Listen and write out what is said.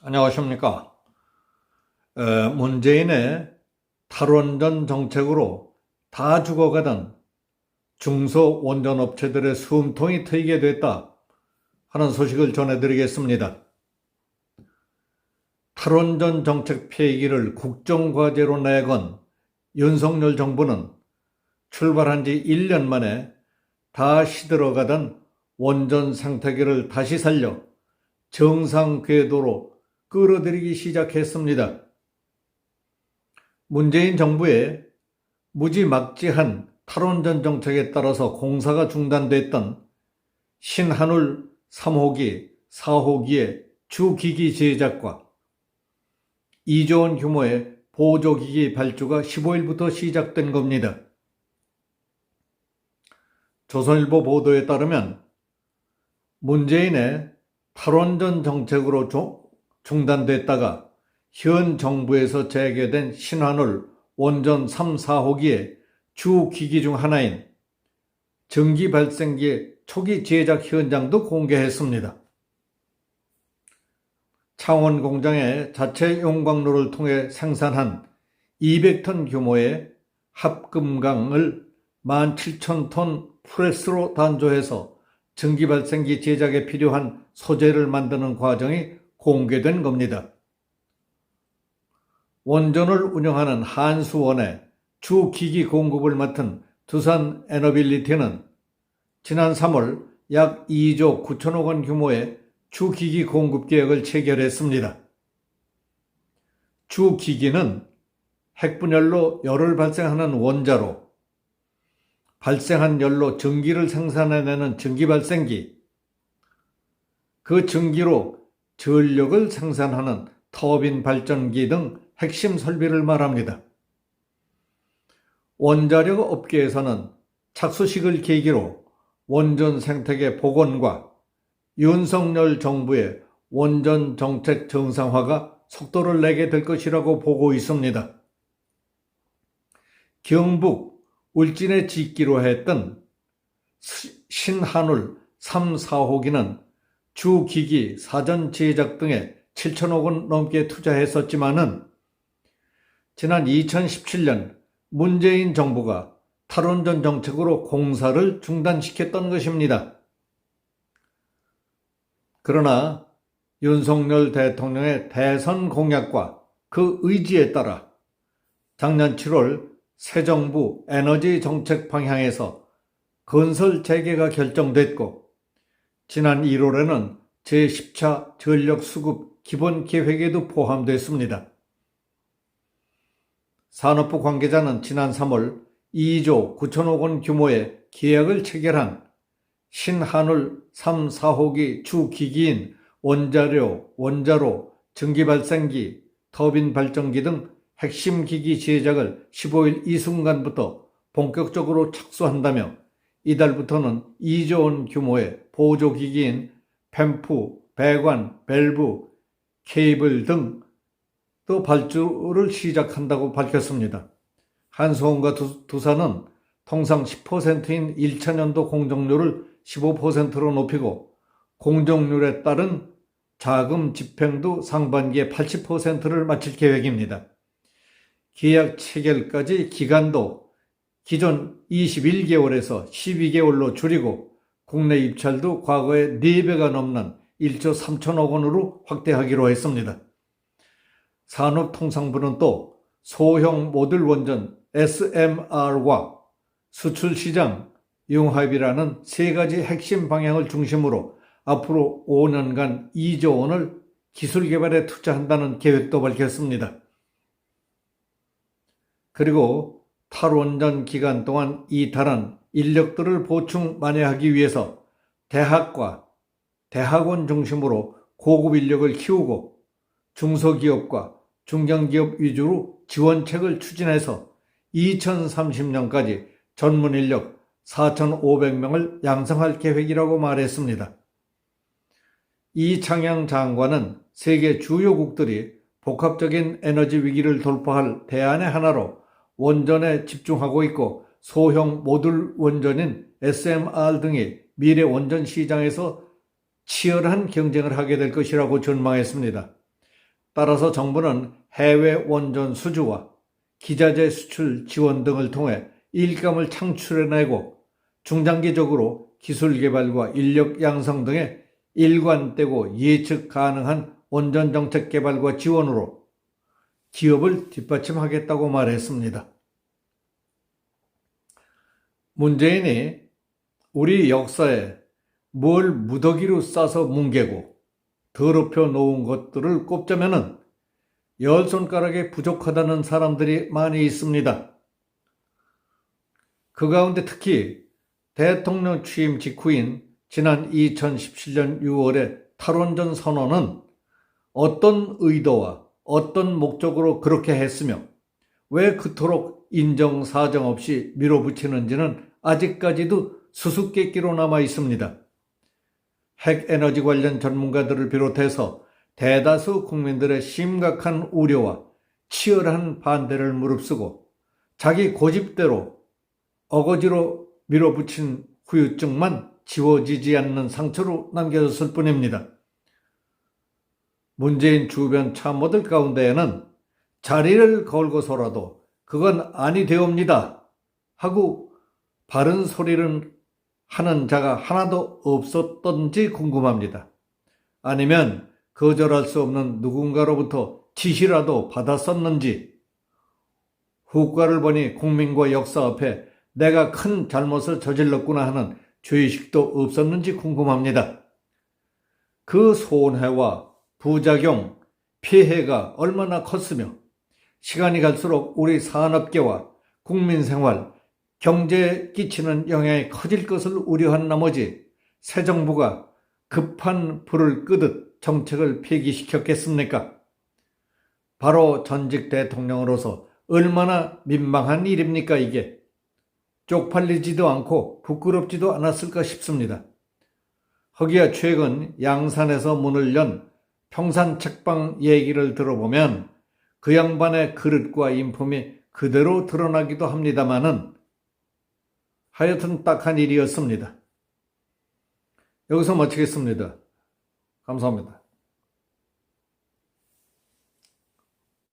안녕하십니까. 에, 문재인의 탈원전 정책으로 다 죽어가던 중소 원전업체들의 숨통이 트이게 됐다 하는 소식을 전해드리겠습니다. 탈원전 정책 폐기를 국정과제로 내건 윤석열 정부는 출발한 지 1년 만에 다 시들어가던 원전 생태계를 다시 살려 정상 궤도로 끌어들이기 시작했습니다. 문재인 정부의 무지막지한 탈원전 정책에 따라서 공사가 중단됐던 신한울 3호기, 4호기의 주기기 제작과 2조 원 규모의 보조기기 발주가 15일부터 시작된 겁니다. 조선일보 보도에 따르면 문재인의 탈원전 정책으로 중단됐다가 현 정부에서 재개된 신한울 원전 3, 4호기의 주 기기 중 하나인 전기 발생기의 초기 제작 현장도 공개했습니다. 창원 공장의 자체 용광로를 통해 생산한 200톤 규모의 합금강을 17,000톤 프레스로 단조해서 전기 발생기 제작에 필요한 소재를 만드는 과정이 공개된 겁니다. 원전을 운영하는 한수원의 주 기기 공급을 맡은 두산 에너빌리티는 지난 3월 약 2조 9천억 원 규모의 주 기기 공급 계획을 체결했습니다. 주 기기는 핵분열로 열을 발생하는 원자로 발생한 열로 전기를 생산해내는 전기발생기, 그 전기로 전력을 생산하는 터빈 발전기 등 핵심 설비를 말합니다. 원자력 업계에서는 착수식을 계기로 원전 생태계 복원과 윤석열 정부의 원전 정책 정상화가 속도를 내게 될 것이라고 보고 있습니다. 경북 울진에 짓기로 했던 신한울 3, 4호기는 주 기기, 사전 제작 등에 7천억 원 넘게 투자했었지만은 지난 2017년 문재인 정부가 탈원전 정책으로 공사를 중단시켰던 것입니다. 그러나 윤석열 대통령의 대선 공약과 그 의지에 따라 작년 7월 새 정부 에너지 정책 방향에서 건설 재개가 결정됐고 지난 1월에는 제10차 전력 수급 기본 계획에도 포함됐습니다. 산업부 관계자는 지난 3월 2조 9천억 원 규모의 계약을 체결한 신한울 3, 4호기 주기기인 원자료, 원자로, 전기발생기, 터빈 발전기 등 핵심 기기 제작을 15일 이 순간부터 본격적으로 착수한다며 이달부터는 2조 원 규모의 보조기기인 펜프, 배관, 밸브, 케이블 등 또 발주를 시작한다고 밝혔습니다. 한수원과 두산은 통상 10%인 1차년도 공정률을 15%로 높이고 공정률에 따른 자금 집행도 상반기에 80%를 마칠 계획입니다. 계약 체결까지 기간도 기존 21개월에서 12개월로 줄이고 국내 입찰도 과거의 4배가 넘는 1조 3천억 원으로 확대하기로 했습니다. 산업통상부는 또 소형 모듈 원전 SMR과 수출 시장 융합이라는 세 가지 핵심 방향을 중심으로 앞으로 5년간 2조 원을 기술 개발에 투자한다는 계획도 밝혔습니다. 그리고 탈원전 기간 동안 이탈한 인력들을 보충 만회하기 위해서 대학과 대학원 중심으로 고급 인력을 키우고 중소기업과 중견기업 위주로 지원책을 추진해서 2030년까지 전문 인력 4,500명을 양성할 계획이라고 말했습니다. 이창양 장관은 세계 주요국들이 복합적인 에너지 위기를 돌파할 대안의 하나로 원전에 집중하고 있고 소형 모듈 원전인 SMR 등이 미래 원전 시장에서 치열한 경쟁을 하게 될 것이라고 전망했습니다. 따라서 정부는 해외 원전 수주와 기자재 수출 지원 등을 통해 일감을 창출해내고 중장기적으로 기술 개발과 인력 양성 등에 일관되고 예측 가능한 원전 정책 개발과 지원으로 기업을 뒷받침하겠다고 말했습니다. 문재인이 우리 역사에 뭘 무더기로 싸서 뭉개고 더럽혀 놓은 것들을 꼽자면은 열 손가락에 부족하다는 사람들이 많이 있습니다. 그 가운데 특히 대통령 취임 직후인 지난 2017년 6월의 탈원전 선언은 어떤 의도와 어떤 목적으로 그렇게 했으며 왜 그토록 인정 사정 없이 밀어붙이는지는 아직까지도 수수께끼로 남아 있습니다. 핵 에너지 관련 전문가들을 비롯해서 대다수 국민들의 심각한 우려와 치열한 반대를 무릅쓰고 자기 고집대로 어거지로 밀어붙인 후유증만 지워지지 않는 상처로 남겨졌을 뿐입니다. 문재인 주변 참모들 가운데에는 자리를 걸고서라도 그건 아니 되옵니다 하고 바른 소리를 하는 자가 하나도 없었던지 궁금합니다. 아니면 거절할 수 없는 누군가로부터 지시라도 받았었는지 후과를 보니 국민과 역사 앞에 내가 큰 잘못을 저질렀구나 하는 죄의식도 없었는지 궁금합니다. 그 손해와 부작용, 피해가 얼마나 컸으며 시간이 갈수록 우리 산업계와 국민 생활, 경제에 끼치는 영향이 커질 것을 우려한 나머지 새 정부가 급한 불을 끄듯 정책을 폐기시켰겠습니까? 바로 전직 대통령으로서 얼마나 민망한 일입니까, 이게? 쪽팔리지도 않고 부끄럽지도 않았을까 싶습니다. 허기야 최근 양산에서 문을 연 평산 책방 얘기를 들어보면 그 양반의 그릇과 인품이 그대로 드러나기도 합니다마는 하여튼 딱한 일이었습니다. 여기서 마치겠습니다. 감사합니다.